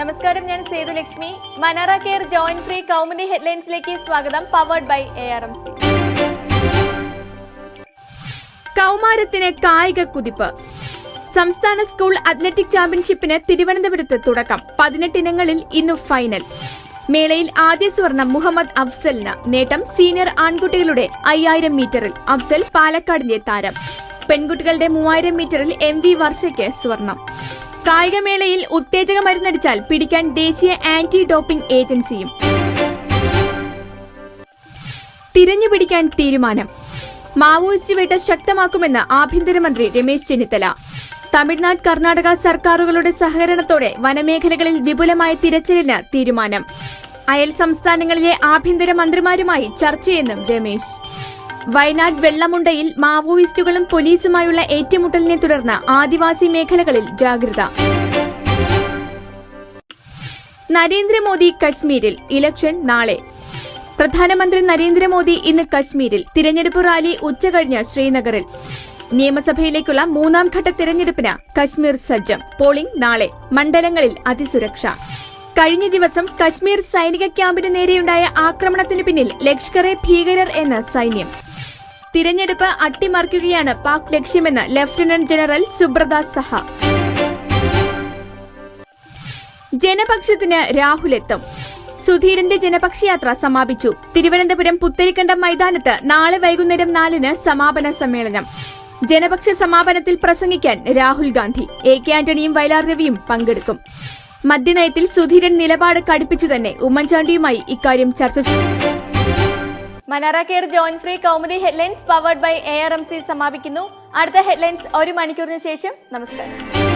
നമസ്കാരം ഞാൻ Sethulakshmi. Manara care joint free Kaumudi ഹെഡ്ലൈൻസിലേക്ക് സ്വാഗതം powered by A R M C കൗമാരത്തിന് കായിക കുതിപ്പ്. സംസ്ഥാന സ്കൂൾ അത്ലറ്റിക് ചാമ്പ്യൻഷിപ്പിന് തിരുവനന്തപുരത്ത് തുടക്കം. പതിനെട്ട് ഇനങ്ങളിൽ ഇന്ന് ഫൈനൽ മേളയിൽ ആദ്യ സ്വർണം മുഹമ്മദ് അഫ്സലിന് നേട്ടം സീനിയർ ആൺകുട്ടികളുടെ അയ്യായിരം മീറ്ററിൽ അഫ്സൽ പാലക്കാടിന്റെ താരം. പെൺകുട്ടികളുടെ മൂവായിരം മീറ്ററിൽ എം വി വർഷയ്ക്ക് സ്വർണം. കായികമേളയിൽ ഉത്തേജക മരുന്നടിച്ചാൽ പിടിക്കാൻ ദേശീയ ആന്റി ഡോപ്പിംഗ് ഏജൻസിയും. തിരഞ്ഞുപിടിക്കാൻ തീരുമാനം. മാവോയിസ്റ്റ് വേട്ട ശക്തമാക്കുമെന്ന് ആഭ്യന്തരമന്ത്രി രമേശ് ചെന്നിത്തല. തമിഴ്നാട് കർണാടക സർക്കാരുകളുടെ സഹകരണത്തോടെ വനമേഖലകളിൽ വിപുലമായ തിരച്ചിലിന് തീരുമാനം. അയൽ സംസ്ഥാനങ്ങളിലെ ആഭ്യന്തര മന്ത്രിമാരുമായി ചർച്ചയെന്നും രമേശ്. വയനാട് വെള്ളമുണ്ടയിൽ മാവോയിസ്റ്റുകളും പോലീസുമായുള്ള ഏറ്റുമുട്ടലിനെ തുടർന്ന് ആദിവാസി മേഖലകളിൽ ജാഗ്രത. നരേന്ദ്രമോദി കശ്മീരിൽ ഇലക്ഷൻ നാളെ. പ്രധാനമന്ത്രി നരേന്ദ്രമോദി ഇന്ന് കശ്മീരിൽ തിരഞ്ഞെടുപ്പ് റാലി ഉച്ചകഴിഞ്ഞ് ശ്രീനഗറിൽ. നിയമസഭയിലേക്കുള്ള മൂന്നാം ഘട്ട തിരഞ്ഞെടുപ്പിന് കശ്മീർ സജ്ജം. പോളിംഗ് നാളെ. മണ്ഡലങ്ങളിൽ അതിസുരക്ഷ. കഴിഞ്ഞ ദിവസം കശ്മീർ സൈനിക ക്യാമ്പിന് നേരെയുണ്ടായ ആക്രമണത്തിനു പിന്നിൽ ലഷ്കറെ ഭീകരർ എന്ന സൈന്യം. തിരഞ്ഞെടുപ്പ് അട്ടിമറിക്കുകയാണ് പാക് ലക്ഷ്യമെന്ന് ലഫ്റ്റനന്റ് ജനറൽ സുബ്രത സഹ. ജനപക്ഷത്തിന് രാഹുൽ എത്തും സുധീരന്റെ ജനപക്ഷയാത്ര സമാപിച്ചു. തിരുവനന്തപുരം പുത്തരിക്കണ്ടം മൈതാനത്ത് നാളെ വൈകുന്നേരം നാലിന് സമാപന സമ്മേളനം. ജനപക്ഷ സമാപനത്തിൽ പ്രസംഗിക്കാൻ രാഹുൽ ഗാന്ധി എ കെ ആന്റണിയും വയലാർ രവിയും പങ്കെടുക്കും. മദ്യനയത്തിൽ സുധീരൻ നിലപാട് കടുപ്പിച്ചു തന്നെ ഉമ്മൻചാണ്ടിയുമായി ഇക്കാര്യം ചർച്ച ചെയ്തു Manara care join free Kaumudi headlines powered by A R M C സമാപിക്കുന്നു. അടുത്ത ഹെഡ്ലൈൻസ് ഒരു മണിക്കൂറിന് ശേഷം. നമസ്കാരം.